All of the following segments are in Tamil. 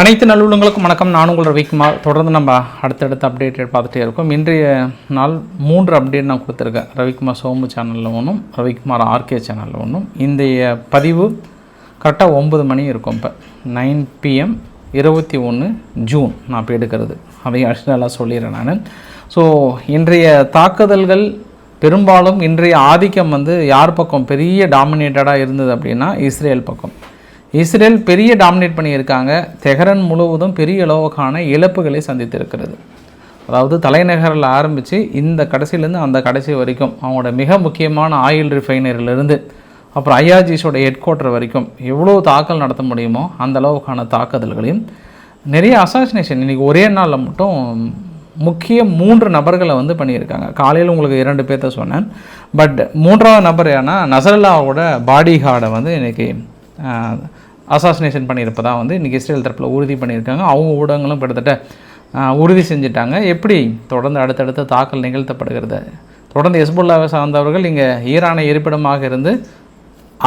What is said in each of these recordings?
அனைத்து நல்லுள்ளங்களுக்கும் வணக்கம். நான் உங்கள் ரவிக்குமார். தொடர்ந்து நம்ம அடுத்தடுத்த அப்டேட் பார்த்துட்டே இருக்கோம். இன்றைய நாள் மூன்று அப்டேட் நான் கொடுத்துருக்கேன். ரவிக்குமார் சோமு சேனலில் ஒன்றும் ரவிக்குமார் ஆர்கே சேனலில் ஒன்றும் இன்றைய பதிவு கரெக்டாக ஒம்பது மணி இருக்கும் இப்போ. நைன் பிஎம் இருபத்தி ஒன்று ஜூன் நான் இப்போ எடுக்கிறது. அதையும் அடிஷ்னலாக சொல்லிடுறேன் நான். ஸோ இன்றைய தாக்குதல்கள் பெரும்பாலும் இன்றைய ஆதிக்கம் வந்து யார் பக்கம்? பெரிய டாமினேட்டடாக இருந்தது அப்படின்னா இஸ்ரேல் பக்கம். இஸ்ரேல் பெரிய டாமினேட் பண்ணியிருக்காங்க. தெஹரன் முழுவதும் பெரிய அளவுக்கான இழப்புகளை சந்தித்திருக்கிறது. அதாவது தலைநகரில் ஆரம்பித்து இந்த கடைசியிலேருந்து அந்த கடைசி வரைக்கும் அவங்களோட மிக முக்கியமான ஆயில் ரிஃபைனரியிலிருந்து அப்புறம் ஐஆர்ஜிஸோட ஹெட் குவார்ட்டர் வரைக்கும் எவ்வளோ தாக்கல் நடத்த முடியுமோ அந்த அளவுக்கான தாக்குதல்களையும் நிறைய அசாசினேஷன் இன்றைக்கி ஒரே நாளில் மட்டும் முக்கிய மூன்று நபர்களை வந்து பண்ணியிருக்காங்க. காலையில் உங்களுக்கு இரண்டு பேர்த்த சொன்னேன். பட் மூன்றாவது நபர் ஏன்னா நசரல்லாவோட பாடி கார்டை வந்து இன்றைக்கி அசாசினேஷன் பண்ணியிருப்பதாக வந்து இன்றைக்கி இஸ்ரேல் தரப்பில் உறுதி பண்ணியிருக்காங்க. அவங்க ஊடகங்களும் கிட்டத்தட்ட உறுதி செஞ்சுட்டாங்க. எப்படி தொடர்ந்து அடுத்தடுத்த தாக்கல் நிகழ்த்தப்படுகிறது? தொடர்ந்து எஸ்புல்லாவை சார்ந்தவர்கள் இங்கே ஈரானை இருப்பிடமாக இருந்து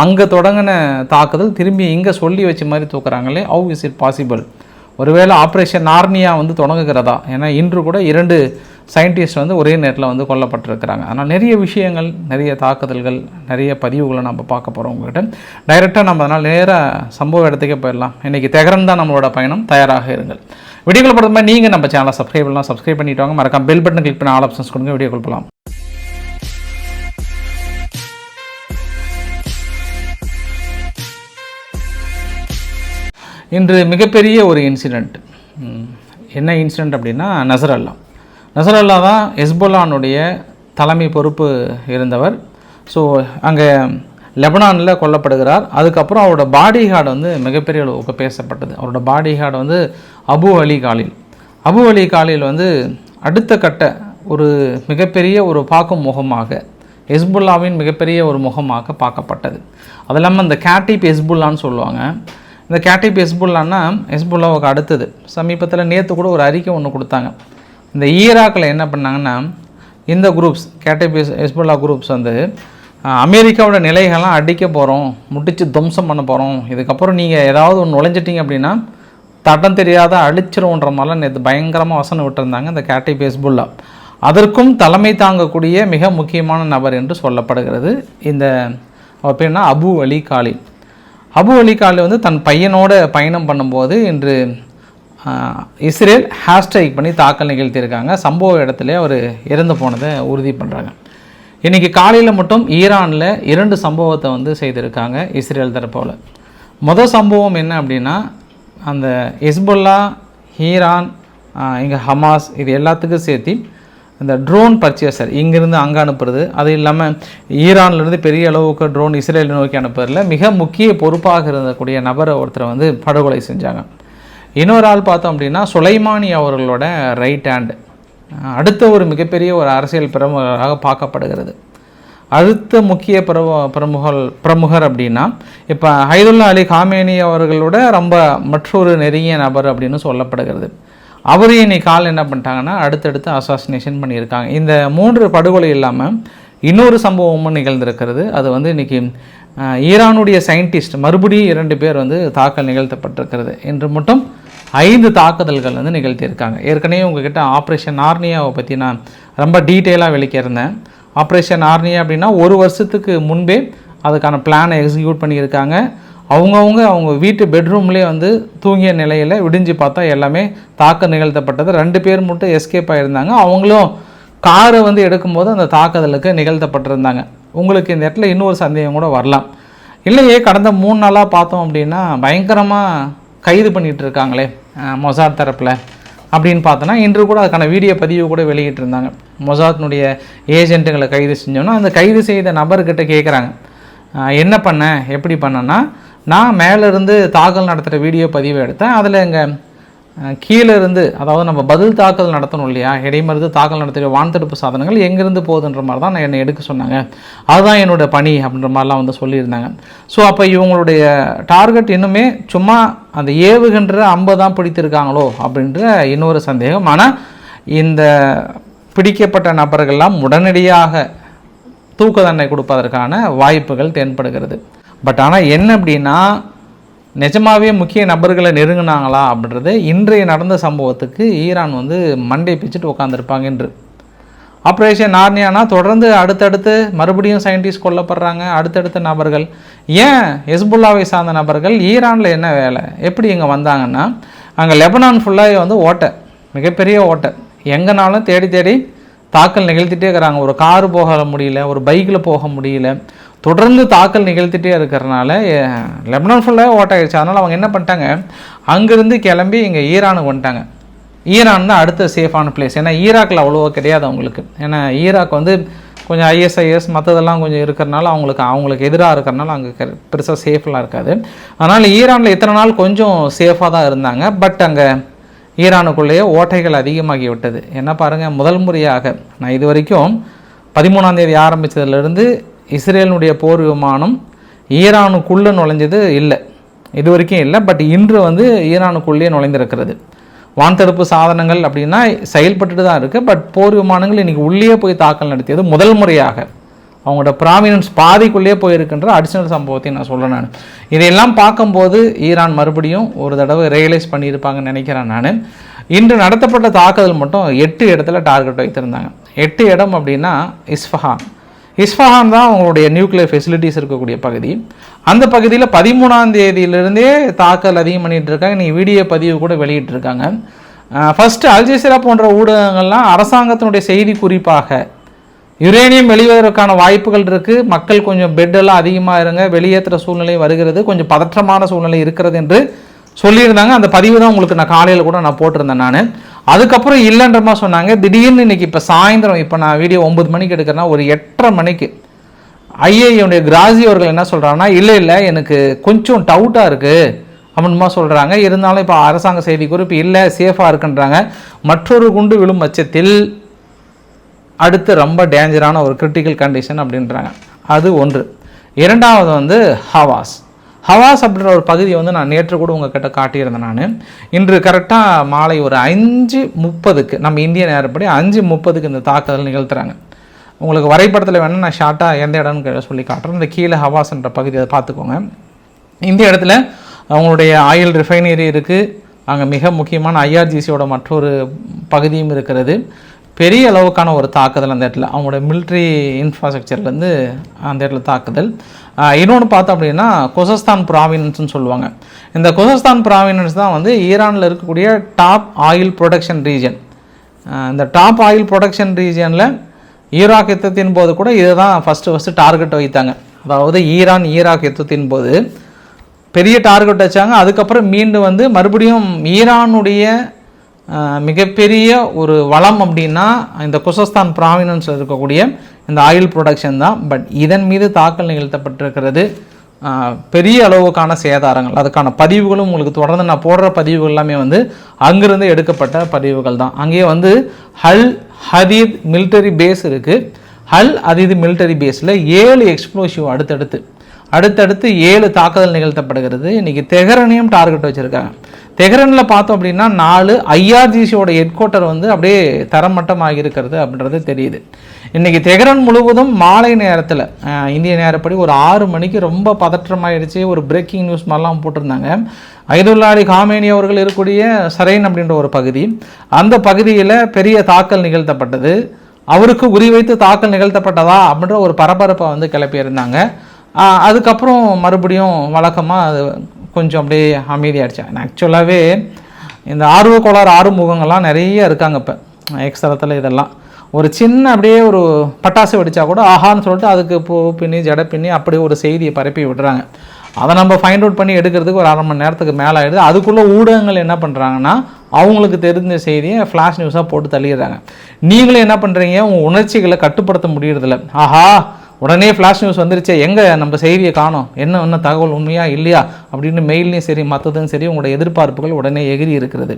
அங்கே தொடங்கின தாக்குதல் திரும்பி இங்கே சொல்லி வச்ச மாதிரி தூக்குறாங்களே. ஹவு இஸ் இட் பாசிபிள் ஒருவேளை ஆப்ரேஷன் நார்னியா வந்து தொடங்குகிறதா? ஏன்னா இன்று கூட இரண்டு சயின்டிஸ்ட் வந்து ஒரே நேரத்தில் வந்து கொல்லப்பட்டிருக்கிறாங்க. ஆனால் நிறைய விஷயங்கள் நிறைய தாக்குதல்கள் நிறைய பதிவுகளை நம்ம பார்க்க போகிறோம் உங்கள்கிட்ட டைரெக்டாக நம்ம அதனால் நேராக சம்பவ இடத்துக்கே போயிடலாம். இன்றைக்கி தெகரன் தான் நம்மளோட பயணம் தயாராக இருங்கள். வீடியோக்கள் பொறுத்த மாதிரி நீங்கள் நம்ம சேனலை சப்ஸ்கிரைப் பண்ணலாம். சப்ஸ்கிரைப் பண்ணிட்டு வாங்க. மறக்காம பெல் பட்டன் கிளிக் பண்ணி ஆல் ஆப்ஷன்ஸ் கொடுங்க. வீடியோ கொடுக்கலாம் இன்று மிகப்பெரிய ஒரு இன்சிடெண்ட் என்ன இன்சிடெண்ட் அப்படின்னா நசரல்லாம் நசரல்லா தான் ஹெஸ்புல்லானுடைய தலைமை பொறுப்பு இருந்தவர். ஸோ அங்கே லெபனானில் கொல்லப்படுகிறார். அதுக்கப்புறம் அவரோட பாடி கார்டு வந்து மிகப்பெரிய அளவுக்கு பேசப்பட்டது அவரோட பாடி கார்டு வந்து அபு அலி காலில். அபு அலி காலில் வந்து அடுத்த கட்ட ஒரு மிகப்பெரிய ஒரு பார்க்கும் முகமாக ஹெஸ்புல்லாவின் மிகப்பெரிய ஒரு முகமாக பார்க்கப்பட்டது. அது இல்லாமல் இந்த கேட்டிப் ஹெஸ்புல்லான்னு சொல்லுவாங்க. இந்த கேட்டிப் ஹெஸ்புல்லான்னா ஹெஸ்புல்லாவுக்கு அடுத்தது. சமீபத்தில் நேற்று கூட ஒரு அறிக்கை ஒன்று கொடுத்தாங்க. இந்த ஈராக்கில் என்ன பண்ணாங்கன்னா இந்த groups Kataib Hez Hezbollah groups வந்து அமெரிக்காவோட நிலைகள்லாம் அடிக்க போகிறோம் முட்டிச்சு துவம்சம் பண்ண போகிறோம் இதுக்கப்புறம் நீங்கள் ஏதாவது ஒன்று நுழைஞ்சிட்டிங்க அப்படின்னா தடம் தெரியாத அழிச்சிருவோன்ற மாதிரிலாம் நேற்று பயங்கரமாக வசனம் விட்டுருந்தாங்க இந்த கேட்டிப் ஹெஸ்புல்லா அதற்கும் தலைமை தாங்கக்கூடிய மிக முக்கியமான நபர் என்று சொல்லப்படுகிறது இந்த அவர் பேர்னா அபு அலி காலி அபு அலி காலி வந்து தன் பையனோட பயணம் பண்ணும்போது இன்று இஸ்ரேல் ஹேஷ்டைக் பண்ணி தாக்கல் நிகழ்த்தியிருக்காங்க. சம்பவ இடத்துல அவர் இறந்து போனதை உறுதி பண்ணுறாங்க இன்றைக்கி காலையில் மட்டும் ஈரானில் இரண்டு சம்பவத்தை வந்து செய்திருக்காங்க இஸ்ரேல் தரப்போல். மொதல் சம்பவம் என்ன அப்படின்னா அந்த ஹெஸ்புல்லா ஈரான் இங்கே ஹமாஸ் இது எல்லாத்துக்கும் சேர்த்து இந்த ட்ரோன் பர்ச்சேசர் இங்கேருந்து அங்கே அனுப்புறது. அது இல்லாமல் ஈரான்லேருந்து பெரிய அளவுக்கு ட்ரோன் இஸ்ரேல் நோக்கி அனுப்புறதுல மிக முக்கிய பொறுப்பாக இருந்தக்கூடிய நபரை ஒருத்தரை வந்து படுகொலை செஞ்சாங்க. இன்னொரு ஆள் பார்த்தோம் அப்படின்னா சுலைமானி அவர்களோட ரைட் ஹேண்டு அடுத்த ஒரு மிகப்பெரிய ஒரு அரசியல் பிரமுகராக பார்க்கப்படுகிறது. அடுத்த முக்கிய பிரமு பிரமுகல் பிரமுகர் அப்படின்னா இப்போ ஹைதுல்லா அலி காமேனி அவர்களோட ரொம்ப மற்றொரு நெருங்கிய நபர் அப்படின்னு சொல்லப்படுகிறது. அவரையும் இன்னைக்கு கால் என்ன பண்ணிட்டாங்கன்னா அடுத்தடுத்து அசாசினேஷன் பண்ணியிருக்காங்க. இந்த மூன்று படுகொலை இல்லாமல் இன்னொரு சம்பவமும் நிகழ்ந்திருக்கிறது. அது வந்து இன்றைக்கி ஈரானுடைய சயின்டிஸ்ட் மறுபடியும் இரண்டு பேர் வந்து தாக்கல் நிகழ்த்தப்பட்டிருக்கிறது. என்று மட்டும் ஐந்து தாக்குதல்கள் வந்து நிகழ்த்தியிருக்காங்க. ஏற்கனவே உங்ககிட்ட ஆப்ரேஷன் ஆர்னியாவை பற்றி நான் ரொம்ப டீட்டெயிலாக விளக்கியிருந்தேன் ஆப்ரேஷன் ஆர்னியா அப்படின்னா ஒரு வருஷத்துக்கு முன்பே அதுக்கான பிளானை எக்ஸிக்யூட் பண்ணியிருக்காங்க. அவங்கவுங்க அவங்க வீட்டு பெட்ரூம்லேயே வந்து தூங்கிய நிலையில் விடிஞ்சு பார்த்தா எல்லாமே தாக்க நிகழ்த்தப்பட்டது. ரெண்டு பேர் மட்டும் எஸ்கேப் ஆகியிருந்தாங்க அவங்களும் காரை வந்து எடுக்கும்போது அந்த தாக்குதலுக்கு நிகழ்த்தப்பட்டிருந்தாங்க. உங்களுக்கு இந்த இடத்துல இன்னொரு சந்தேகம் கூட வரலாம். இல்லையே கடந்த மூணு நாளாக பார்த்தோம் அப்படின்னா பயங்கரமாக கைது பண்ணிகிட்டு இருக்காங்களே மொசாத் தரப்பில் அப்படின்னு பார்த்தோன்னா இன்று கூட அதுக்கான வீடியோ பதிவு கூட வெளியிட்டிருந்தாங்க மொசாத்னுடைய ஏஜென்ட்டுங்களை கைது செஞ்சோன்னா அந்த கைது செய்த நபர்கிட்ட கேட்குறாங்க என்ன பண்ண எப்படி பண்ணேன்னா நான் மேலேருந்து தாக்கல் நடத்துகிற வீடியோ பதிவு எடுத்தேன். அதில் எங்கள் கீழே இருந்து அதாவது நம்ம பதில் தாக்கல் நடத்தணும் இல்லையா? இடைமருந்து தாக்கல் நடத்துகிற வான்தடுப்பு சாதனங்கள் எங்கேருந்து போகுதுன்ற மாதிரி தான் நான் என்னை எடுக்க சொன்னாங்க. அதுதான் என்னோட பணி அப்படின்ற மாதிரிலாம் வந்து சொல்லியிருந்தாங்க. ஸோ அப்போ இவங்களுடைய டார்கெட் இன்னுமே சும்மா அந்த ஏவுகின்ற அம்பை தான் பிடித்திருக்காங்களோ அப்படின்ற இன்னொரு சந்தேகம். ஆனால் இந்த பிடிக்கப்பட்ட நபர்கள்லாம் உடனடியாக தூக்க தண்டனை கொடுப்பதற்கான வாய்ப்புகள் தென்படுகிறது. பட் ஆனால் என்ன அப்படின்னா நிஜமாவே முக்கிய நபர்களை நெருங்கினாங்களா அப்படின்றது இன்றைய நடந்த சம்பவத்துக்கு ஈரான் வந்து மண்டை பிச்சுட்டு உட்காந்துருப்பாங்க என்று ஆப்ரேஷன் நார்னியானா தொடர்ந்து அடுத்தடுத்து மறுபடியும் சயின்டிஸ்ட் கொல்லப்படுறாங்க அடுத்தடுத்த நபர்கள். ஏன் ஹெஸ்புல்லாவை சார்ந்த நபர்கள்? ஈரானில் என்ன வேலை? எப்படி இங்கே வந்தாங்கன்னா அங்கே லெபனான் ஃபுல்லாக வந்து ஓட்டை மிகப்பெரிய ஓட்டை. எங்கேனாலும் தேடி தேடி தாக்கல் நிகழ்த்திட்டே இருக்கிறாங்க. ஒரு கார் போக முடியல ஒரு பைக்கில் போக முடியல. தொடர்ந்து தாக்கல் நிகழ்த்திட்டே இருக்கிறனால எ- லெபனான் ஃபுல்லாக ஓட்டாயிடுச்சு அதனால் அவங்க என்ன பண்ணிட்டாங்க அங்கேருந்து கிளம்பி இங்கே ஈரானுக்கு வந்துட்டாங்க. ஈரான் தான் அடுத்த சேஃபான பிளேஸ் ஏன்னா ஈராக்கில் அவ்வளோவா கிடையாது அவங்களுக்கு. ஏன்னா ஈராக் வந்து கொஞ்சம் ஐஎஸ்ஐஎஸ் மற்றதெல்லாம் கொஞ்சம் இருக்கிறனால அவங்களுக்கு அவங்களுக்கு எதிராக இருக்கிறனால அங்கே பெருசாக சேஃபெலாம் இருக்காது. அதனால் ஈரானில் இத்தனை நாள் கொஞ்சம் சேஃபாக தான் இருந்தாங்க. பட் அங்கே ஈரானுக்குள்ளேயே ஓட்டைகள் அதிகமாகி விட்டது. என்ன பாருங்கள் முதல் முறையாக நான் இது வரைக்கும் பதிமூணாந்தேதி ஆரம்பித்ததுலேருந்து இஸ்ரேலினுடைய போர் விமானம் ஈரானுக்குள்ளே நுழைஞ்சது இல்லை. இது வரைக்கும் இல்லை. பட் இன்று வந்து ஈரானுக்குள்ளேயே நுழைந்திருக்கிறது. வான்தடுப்பு சாதனங்கள் அப்படின்னா செயல்பட்டுட்டு தான் இருக்குது பட் போர் விமானங்கள் இன்றைக்கி உள்ளே போய் தாக்கல் நடத்தியது முதல் முறையாக. அவங்களோட ப்ராமினன்ஸ் பாதிக்குள்ளேயே போயிருக்கின்ற அடிஷ்னல் சம்பவத்தை நான் சொல்கிறேன் நான். இதையெல்லாம் பார்க்கும்போது ஈரான் மறுபடியும் ஒரு தடவை ரியலைஸ் பண்ணியிருப்பாங்கன்னு நினைக்கிறேன் நான். இன்று நடத்தப்பட்ட தாக்குதல் மட்டும் எட்டு இடத்துல டார்கெட் வைத்திருந்தாங்க. எட்டு இடம் அப்படின்னா இஸ்ஃபஹான். இஸ்ஃபஹான் தான் அவங்களுடைய நியூக்ளியர் ஃபெசிலிட்டிஸ் இருக்கக்கூடிய பகுதி. அந்த பகுதியில் பதிமூணாம் தேதியிலிருந்தே தாக்கல் அதிகம் பண்ணிகிட்டு இருக்காங்க. நீ வீடியோ பதிவு கூட வெளியிட்டிருக்காங்க ஃபஸ்ட்டு அல்ஜசீரா போன்ற ஊடகங்கள்லாம் அரசாங்கத்தினுடைய செய்தி குறிப்பாக யுரேனியம் வெளிவதற்கான வாய்ப்புகள் இருக்குது மக்கள் கொஞ்சம் பெட்டெல்லாம் அதிகமாக இருங்க. வெளியேற்றுற சூழ்நிலை வருகிறது. கொஞ்சம் பதற்றமான சூழ்நிலை இருக்கிறது என்று சொல்லியிருந்தாங்க. அந்த பதிவு தான் உங்களுக்கு நான் காலையில் கூட நான் போட்டிருந்தேன் நான். அதுக்கப்புறம் இல்லைன்ற மாதிரி சொன்னாங்க. திடீர்னு இன்றைக்கி இப்போ சாயந்தரம் இப்போ நான் வீடியோ ஒம்பது மணிக்கு எடுக்கிறேன்னா ஒரு எட்டரை மணிக்கு ஐஏயுடைய கிராசி அவர்கள் என்ன சொல்கிறாங்கன்னா இல்லை இல்லை எனக்கு கொஞ்சம் டவுட்டாக இருக்குது அப்படின்மா சொல்கிறாங்க இருந்தாலும் இப்போ அரசாங்க செய்தி குறிப்பு இல்லை சேஃபாக இருக்குன்றாங்க. மற்றொரு குண்டு விழும் பட்சத்தில் அடுத்து ரொம்ப டேஞ்சரான ஒரு கிரிட்டிக்கல் கண்டிஷன் அப்படின்றாங்க. அது ஒன்று. இரண்டாவது வந்து ஹவாஸ் ஹவாஸ் அப்படின்ற ஒரு பகுதியை வந்து நான் நேற்று கூட உங்ககிட்ட காட்டியிருந்தேன் நான். இன்று கரெக்டாக மாலை ஒரு அஞ்சு முப்பதுக்கு நம்ம இந்திய நேரப்படி அஞ்சு முப்பதுக்கு இந்த தாக்குதல் நிகழ்த்துறாங்க. உங்களுக்கு வரைபடத்தில் வேணால் நான் ஷார்ட்டாக எந்த இடம்னு சொல்லி காட்டுறேன். இந்த கீழே ஹவாஸ்ன்ற பகுதி அதை பார்த்துக்கோங்க. இந்த இடத்துல அவங்களுடைய ஆயில் ரிஃபைனரி இருக்குது அங்கே மிக முக்கியமான ஐஆர்ஜிசியோட மற்றொரு பகுதியும் இருக்கிறது. பெரிய அளவுக்கான ஒரு தாக்குதல் அந்த இடத்துல. அவங்களோட மிலிட்ரி இன்ஃப்ராஸ்ட்ரக்சர்லேருந்து அந்த இடத்துல தாக்குதல். இன்னொன்று பார்த்தோம் அப்படின்னா கொசஸ்தான் ப்ராவினன்ஸ்னு சொல்லுவாங்க. இந்த கொசஸ்தான் ப்ராவினன்ஸ் தான் வந்து ஈரானில் இருக்கக்கூடிய டாப் ஆயில் ப்ரொடக்ஷன் ரீஜன் இந்த டாப் ஆயில் ப்ரொடக்ஷன் ரீஜனில் ஈராக் யுத்தத்தின் போது கூட இதை தான் ஃபஸ்ட்டு ஃபஸ்ட்டு டார்கெட் வைத்தாங்க. அதாவது ஈரான் ஈராக் யுத்தத்தின் போது. பெரிய டார்கெட் வச்சாங்க. அதுக்கப்புறம் மீண்டும் வந்து மறுபடியும் ஈரானுடைய மிகப்பெரிய ஒரு வளம் அப்படின்னா இந்த குசஸ்தான் ப்ராவினன்ஸில் இருக்கக்கூடிய இந்த ஆயில் ப்ரொடக்ஷன் தான். பட் இதன் மீது தாக்கல் நிகழ்த்தப்பட்டிருக்கிறது பெரிய அளவுக்கான சேதாரங்கள். அதுக்கான பதிவுகளும் உங்களுக்கு தொடர்ந்து நான் போடுற பதிவுகள் எல்லாமே வந்து அங்கிருந்து எடுக்கப்பட்ட பதிவுகள் தான். அங்கேயே வந்து ஹல் ஹதீத் மிலிட்டரி பேஸ் இருக்குது ஹல் அதீது மிலிட்டரி பேஸில் ஏழு எக்ஸ்ப்ளோசிவ் அடுத்தடுத்து. அடுத்தடுத்து ஏழு தாக்குதல் நிகழ்த்தப்படுகிறது. இன்றைக்கி தெஹரனையும் டார்கெட் வச்சுருக்காங்க. தெஹரனில் பார்த்தோம் அப்படின்னா நாலு ஐஆர்ஜிசியோட ஹெட் குவார்ட்டர் வந்து அப்படியே தரமட்டமாக இருக்கிறது அப்படின்றது தெரியுது. இன்றைக்கி தெஹரன் முழுவதும் மாலை நேரத்தில் இந்திய நேரப்படி ஒரு ஆறு மணிக்கு ரொம்ப பதற்றமாயிடுச்சு ஒரு பிரேக்கிங் நியூஸ் மாதிரிலாம் போட்டிருந்தாங்க. ஐதுல்லாடி காமேனி அவர்கள் இருக்கக்கூடிய சரைன் அப்படின்ற ஒரு பகுதி. அந்த பகுதியில் பெரிய தாக்கல் நிகழ்த்தப்பட்டது. அவருக்கு குறிவைத்து தாக்கல் நிகழ்த்தப்பட்டதா அப்படின்ற ஒரு பரபரப்பை வந்து கிளப்பியிருந்தாங்க. அதுக்கப்புறம் மறுபடியும் வழக்கமாக அது கொஞ்சம் அப்படியே அமைதியாகிடுச்சு ஆக்சுவலாகவே இந்த ஆர்வ கோளாறு ஆறுமுகங்கள்லாம் நிறைய இருக்காங்க இப்போ. எக்ஸ் தளத்தில் இதெல்லாம். ஒரு சின்ன அப்படியே ஒரு பட்டாசு வெடித்தா கூட ஆஹான்னு சொல்லிட்டு அதுக்கு பூ பின்னி ஜடை பின்னி அப்படியே ஒரு செய்தியை பரப்பி விடுறாங்க. அதை நம்ம ஃபைண்ட் அவுட் பண்ணி எடுக்கிறதுக்கு ஒரு அரை மணி நேரத்துக்கு மேலே ஆயிடுது. அதுக்குள்ளே ஊடகங்கள் என்ன பண்ணுறாங்கன்னா அவங்களுக்கு தெரிஞ்ச செய்தியை ஃப்ளாஷ் நியூஸாக போட்டு தள்ளிடுறாங்க. நீங்களும் என்ன பண்ணுறீங்க உங்கள் உணர்ச்சிகளை கட்டுப்படுத்த முடியறதில்ல. ஆஹா உடனே ஃப்ளாஷ் நியூஸ் வந்துருச்சு எங்கே நம்ம செய்தியை காணோம்? என்ன என்ன தகவல் உண்மையா இல்லையா? அப்படின்னு மெயிலையும் சரி மற்றதும் சரி உங்களோட எதிர்பார்ப்புகள் உடனே எகிரி இருக்கிறது.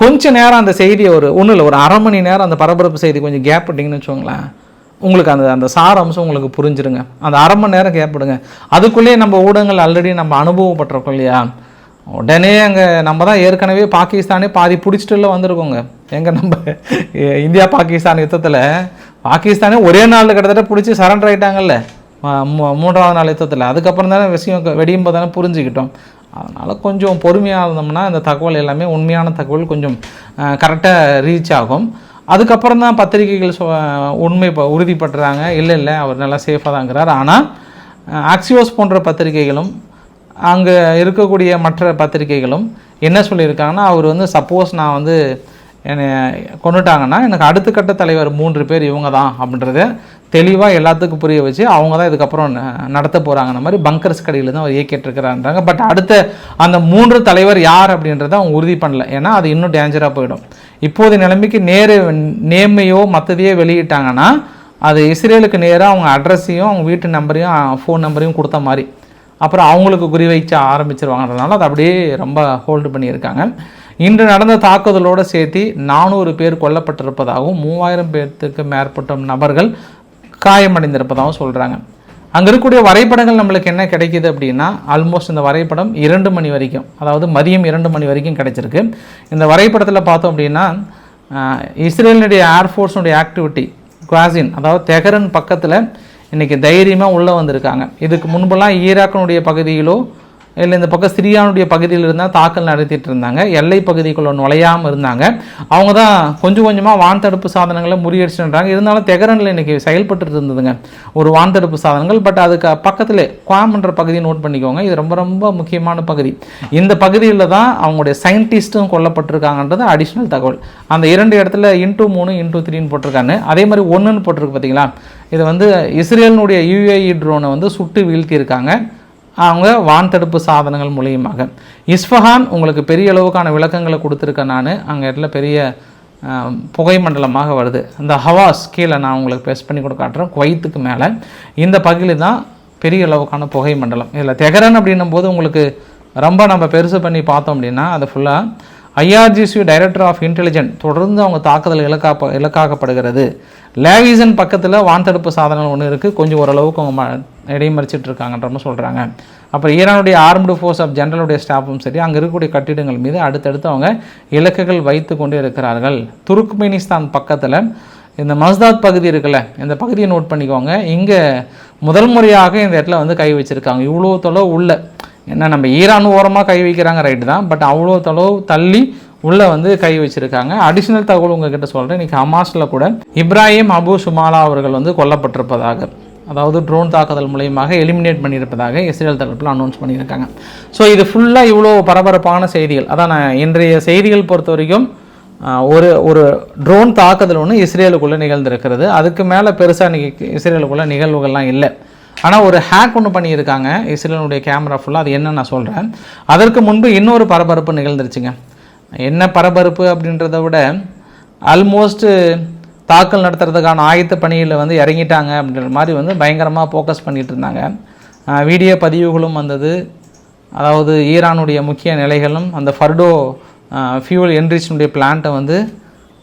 கொஞ்ச நேரம் அந்த செய்தியை ஒரு ஒன்றும் இல்லை ஒரு அரை மணி நேரம் அந்த பரபரப்பு செய்தி கொஞ்சம் கேப் விட்டிங்கன்னு வச்சுக்கோங்களேன் உங்களுக்கு அந்த அந்த சார அம்சம் உங்களுக்கு புரிஞ்சிருங்க. அந்த அரை மணி நேரம் கேட்படுங்க அதுக்குள்ளேயே நம்ம ஊடகங்கள் ஆல்ரெடி நம்ம அனுபவப்பட்டிருக்கோம் இல்லையா? உடனே அங்கே நம்ம தான் ஏற்கனவே பாகிஸ்தானே பாதி பிடிச்சிட்டுல வந்திருக்கோங்க. எங்கே நம்ம இந்தியா பாகிஸ்தான் யுத்தத்தில் பாகிஸ்தானே ஒரே நாளில் கிட்டத்தட்ட பிடிச்சி சரண்டர் ஆகிட்டாங்கல்ல மூ- மூன்றாவது நாள் யுத்தத்தில். அதுக்கப்புறம் தானே விஷயம் வெடியும் போது தானே புரிஞ்சுக்கிட்டோம். அதனால் கொஞ்சம் பொறுமையாக இருந்தோம்னா இந்த தகவல் எல்லாமே உண்மையான தகவல் கொஞ்சம் கரெக்டாக ரீச் ஆகும். அதுக்கப்புறம் தான் பத்திரிகைகள் சொ உண்மை உறுதிப்படுறாங்க இல்லை இல்லை அவர் நல்லா சேஃபாக தாங்கிறார் ஆனால் ஆக்சியோஸ் போன்ற பத்திரிகைகளும் அங்கே இருக்கக்கூடிய மற்ற பத்திரிகைகளும் என்ன சொல்லியிருக்காங்கன்னா அவர் வந்து சப்போஸ் நான் வந்து என்னை கொண்டுட்டாங்கன்னா எனக்கு அடுத்த கட்ட தலைவர் மூன்று பேர் இவங்க தான் அப்படின்றத தெளிவாக எல்லாத்துக்கும் புரிய வச்சு அவங்க தான் இதுக்கப்புறம் ந- நடத்த போகிறாங்க அந்த மாதிரி பங்கர்ஸ் கடையில் தான் அவர் இயக்கிட்டுருக்கிறான்றாங்க பட் அடுத்த அந்த மூன்று தலைவர் யார் அப்படின்றத அவங்க உறுதி பண்ணல. ஏன்னா அது இன்னும் டேஞ்சராக போயிடும். இப்போதைய நிலைமைக்கு நேரு நேமையோ மற்றதையோ வெளியிட்டாங்கன்னா அது இஸ்ரேலுக்கு நேராக அவங்க அட்ரஸையும் அவங்க வீட்டு நம்பரையும் ஃபோன் நம்பரையும் கொடுத்த மாதிரி. அப்புறம் அவங்களுக்கு குறி வைக்க ஆரம்பிச்சிருவாங்கன்றதுனால அதை அப்படியே ரொம்ப ஹோல்டு பண்ணியிருக்காங்க. இன்று நடந்த தாக்குதலோடு சேர்த்து நானூறு பேர் கொல்லப்பட்டிருப்பதாகவும் மூவாயிரம் பேர்த்துக்கு மேற்பட்ட நபர்கள் காயமடைந்திருப்பதாகவும் சொல்கிறாங்க அங்கே இருக்கக்கூடிய வரைபடங்கள் நம்மளுக்கு என்ன கிடைக்கிது அப்படின்னா ஆல்மோஸ்ட் இந்த வரைபடம் இரண்டு மணி வரைக்கும் அதாவது மதியம் இரண்டு மணி வரைக்கும் கிடைச்சிருக்கு. இந்த வரைபடத்தில் பார்த்தோம் அப்படின்னா இஸ்ரேலினுடைய ஏர்ஃபோர்ஸுடைய ஆக்டிவிட்டி குவாசின் அதாவது தெஹரன் பக்கத்தில் இன்றைக்கி தைரியமாக உள்ளே வந்திருக்காங்க. இதுக்கு முன்பெல்லாம் ஈராக்கினுடைய பகுதியிலோ இல்லை இந்த பக்கம் சிரியானுடைய பகுதியில் இருந்தால் தாக்கல் நடத்திட்டு இருந்தாங்க. எல்லை பகுதிக்குள்ள நுழையாமல் இருந்தாங்க. அவங்க தான் கொஞ்சம் கொஞ்சமாக வான் தடுப்பு சாதனங்களை முறியடிச்சுன்றாங்க. இருந்தாலும் தெகரனில் இன்றைக்கி செயல்பட்டு இருந்ததுங்க. ஒரு வான் தடுப்பு சாதனங்கள் பட் அதுக்கு பக்கத்தில் குவாம்ன்ற பகுதியை நோட் பண்ணிக்கோங்க. இது ரொம்ப ரொம்ப முக்கியமான பகுதி. இந்த பகுதியில் தான் அவங்களுடைய சயின்டிஸ்ட்டும் கொல்லப்பட்டிருக்காங்கன்றது அடிஷ்னல் தகவல். அந்த இரண்டு இடத்துல இன்டூ மூணு இன்டூ த்ரீன்னு போட்டிருக்காங்க. அதே மாதிரி ஒன்றுன்னு போட்டிருக்கு பார்த்தீங்களா இது வந்து இஸ்ரேலினுடைய யூஏஇ ட்ரோனை வந்து சுட்டு வீழ்த்தியிருக்காங்க. அவங்க வான் தடுப்பு சாதனங்கள் மூலியமாக. இஸ்ஃபஹான் உங்களுக்கு பெரிய அளவுக்கான விளக்கங்களை கொடுத்துருக்கேன் நான். அங்கே இடத்துல பெரிய புகை மண்டலமாக வருது. இந்த ஹவாஸ் கீழே நான் உங்களுக்கு பேஸ் பண்ணி கூட காட்டுறேன். குவைத்துக்கு மேலே. இந்த பகுதி தான் பெரிய அளவுக்கான புகை மண்டலம். இதில் தெஹரன் அப்படின்னும் போது உங்களுக்கு ரொம்ப நம்ம பெருசு பண்ணி பார்த்தோம் அப்படின்னா அது ஃபுல்லாக ஐஆர்ஜிசி டைரக்டர் ஆஃப் இன்டெலிஜென்ட் தொடர்ந்து அவங்க தாக்குதல் இலக்கா இலக்காக்கப்படுகிறது லேவிசன் பக்கத்தில் வான் தடுப்பு சாதனங்கள் ஒன்று இருக்குது கொஞ்சம் ஓரளவுக்கு அவங்க இடைமறிச்சிட்ருக்காங்கன்றமும் சொல்கிறாங்க அப்புறம் ஈரானுடைய ஆர்ம்டு ஃபோர்ஸ் ஆஃப் ஜென்ரலுடைய ஸ்டாஃபும் சரி அங்கே இருக்கக்கூடிய கட்டிடங்கள் மீது அடுத்தடுத்து அவங்க இலக்குகள் வைத்து கொண்டே இருக்கிறார்கள். துருக்மெனிஸ்தான் பக்கத்தில் இந்த மஸ்தாத் பகுதி இருக்குல்ல இந்த பகுதியை நோட் பண்ணிக்கோங்க. இங்கே முதல் முறையாக இந்த இடத்துல வந்து கை வச்சுருக்காங்க. இவ்வளோ தொலைவு உள்ள ஏன்னா நம்ம ஈரான் ஓரமாக கை வைக்கிறாங்க ரைட்டு தான். பட் அவ்வளோ தொலைவு தள்ளி உள்ளே வந்து கை வச்சுருக்காங்க. அடிஷ்னல் தகவல் உங்ககிட்ட சொல்கிறேன் இன்றைக்கி ஹமாஸில் கூட இப்ராஹிம் அபு சுமாலா அவர்கள் வந்து கொல்லப்பட்டிருப்பதாக. அதாவது ட்ரோன் தாக்குதல் மூலியமாக எலிமினேட் பண்ணியிருப்பதாக இஸ்ரேல் தரப்பில் அனௌன்ஸ் பண்ணியிருக்காங்க. ஸோ இது ஃபுல்லாக இவ்வளோ பரபரப்பான செய்திகள். அதான் நான் இன்றைய செய்திகள் பொறுத்த வரைக்கும் ஒரு ஒரு ட்ரோன் தாக்குதல் ஒன்று இஸ்ரேலுக்குள்ளே நிகழ்ந்திருக்கிறது. அதுக்கு மேலே பெருசாக இன்னைக்கு இஸ்ரேலுக்குள்ளே நிகழ்வுகள்லாம் இல்லை. ஆனால் ஒரு ஹேக் ஒன்று பண்ணியிருக்காங்க. இஸ்ரேலுடைய கேமரா ஃபுல்லாக அது என்ன நான் சொல்கிறேன் அதற்கு முன்பு இன்னொரு பரபரப்பு நிகழ்ந்துருச்சுங்க. என்ன பரபரப்பு அப்படின்றத விட ஆல்மோஸ்ட்டு தாக்கல் நடத்துறதுக்கான ஆயத்த பணியில் வந்து இறங்கிட்டாங்க அப்படின்ற மாதிரி வந்து பயங்கரமாக ஃபோக்கஸ் பண்ணிகிட்டு இருந்தாங்க. வீடியோ பதிவுகளும் வந்தது. அதாவது ஈரானுடைய முக்கிய நிலைகளும் அந்த ஃபர்டோ ஃபியூல் என்ரிச்சினுடைய பிளான்ட்டை வந்து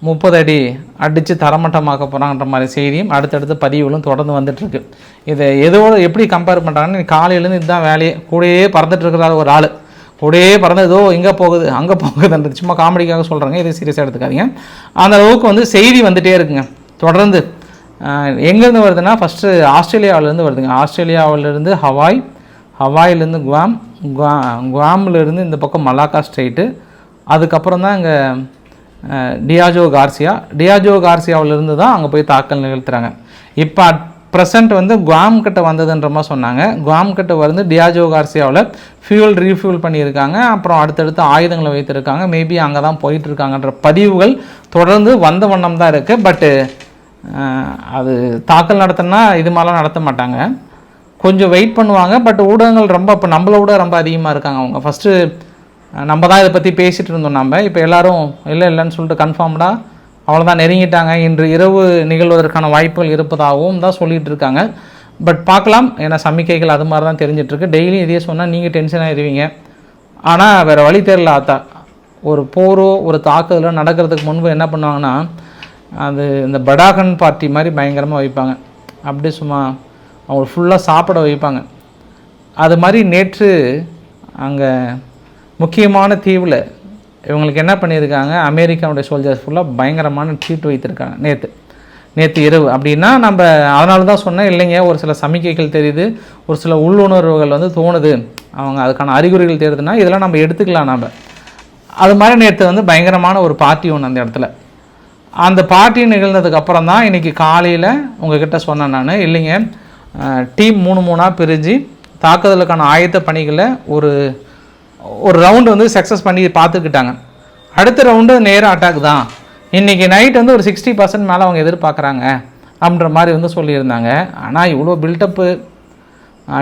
முப்பது அடி அடித்து தரமட்டமாக்க போகிறாங்கன்ற மாதிரி செய்தியும் அடுத்தடுத்த பதிவுகளும் தொடர்ந்து வந்துட்டுருக்கு. இதை எதோடு எப்படி கம்பேர் பண்ணுறாங்கன்னு காலையிலேருந்து இதுதான் வேலையை. கூடயே பறந்துட்டு இருக்கிறார் ஒரு ஆள். அப்படியே பறந்து ஏதோ எங்கே போகுது அங்கே போகுதுன்றது சும்மா காமெடிக்காக சொல்கிறாங்க இதை சீரியஸாக எடுத்துக்காதீங்க. அந்த அளவுக்கு வந்து செய்தி வந்துகிட்டே இருக்குங்க. தொடர்ந்து எங்கேருந்து வருதுன்னா ஃபஸ்ட்டு ஆஸ்திரேலியாவிலேருந்து வருதுங்க. ஆஸ்திரேலியாவிலேருந்து ஹவாய் ஹவாயிலேருந்து குவாம் குவா குவாம்லேருந்து இந்த பக்கம் மலாக்கா ஸ்ட்ரெயிட்டு. அதுக்கப்புறம் தான் இங்கே டியாஜோ கார்சியா. டியாஜோ கார்சியாவிலேருந்து தான் அங்கே போய் தாக்கல் நிகழ்த்துறாங்க. இப்போ அட் ப்ரெசண்ட் வந்து குவாம் கிட்ட வந்ததுன்ற மாதிரி சொன்னாங்க. குவாம் கிட்ட வந்து டியாஜோ கார்சியாவில் ஃபியூல் ரீஃபியூல் பண்ணியிருக்காங்க. அப்புறம் அடுத்தடுத்து ஆயுதங்களை வைத்திருக்காங்க. மேபி அங்கே தான் போயிட்டு இருக்காங்கன்ற பதிவுகள் தொடர்ந்து வந்த வண்ணம் தான் இருக்குது பட்டு அது தாக்கல் நடத்தினா இது மாதிரிலாம் நடத்த மாட்டாங்க. கொஞ்சம் வெயிட் பண்ணுவாங்க. பட் ஊடகங்கள் ரொம்ப இப்போ நம்மளை விட ரொம்ப அதிகமாக இருக்காங்க அவங்க. ஃபஸ்ட்டு நம்ம தான் இதை பற்றி பேசிகிட்டு இருந்தோம் நம்ம. இப்போ எல்லாரும் இல்லை இல்லைன்னு சொல்லிட்டு கன்ஃபார்ம்டாக அவ்வளோதான் நெருங்கிட்டாங்க. இன்று இரவு நிகழ்வதற்கான வாய்ப்புகள் இருப்பதாகவும் தான் சொல்லிகிட்டு இருக்காங்க. பட் பார்க்கலாம். ஏன்னா சமிக்கைகள் அது மாதிரி தான் தெரிஞ்சிட்ருக்கு. டெய்லியும் இதே சொன்னால் நீங்கள் டென்ஷன் ஆயிடுவீங்க ஆனால் வேறு வழி தெரியல ஆத்தா. ஒரு போரோ ஒரு தாக்குதலோ நடக்கிறதுக்கு முன்பு என்ன பண்ணுவாங்கன்னா அது இந்த படாகன் பார்ட்டி மாதிரி பயங்கரமாக வைப்பாங்க. அப்படியே சும்மா அவங்க ஃபுல்லாக சாப்பிட வைப்பாங்க. அது மாதிரி நேற்று அங்கே முக்கியமான தீவில் இவங்களுக்கு என்ன பண்ணியிருக்காங்க? அமெரிக்காவுடைய சோல்ஜர்ஸ் ஃபுல்லாக பயங்கரமான ட்ரீட் வைத்திருக்காங்க. நேற்று நேற்று இரவு. அப்படின்னா நம்ம அதனால தான் சொன்னேன் இல்லைங்க ஒரு சில சமிக்கைகள் தெரியுது ஒரு சில உள்ளுணர்வுகள் வந்து தோணுது. அவங்க அதுக்கான அறிகுறிகள் தேடுதுன்னா இதெல்லாம் நம்ம எடுத்துக்கலாம் நம்ம அது மாதிரி நேற்று வந்து பயங்கரமான ஒரு பார்ட்டி ஒன்று அந்த இடத்துல. அந்த பார்ட்டி நிகழ்ந்ததுக்கப்புறம் தான் இன்றைக்கி காலையில் உங்ககிட்ட சொன்னேன் நான் இல்லைங்க டீம் மூணு மூணாக பிரிஞ்சு தாக்குதலுக்கான ஆயத்த பணிகளை ஒரு ஒரு ரவுண்டு வந்து சக்ஸஸ் பண்ணி பார்த்துக்கிட்டாங்க. அடுத்த ரவுண்டு நேராக அட்டாக் தான். இன்றைக்கி நைட் வந்து ஒரு சிக்ஸ்டி பர்சன்ட் மேலே அவங்க எதிர்பார்க்குறாங்க அப்படின்ற மாதிரி வந்து சொல்லியிருந்தாங்க. ஆனால் இவ்வளோ பில்டப்பு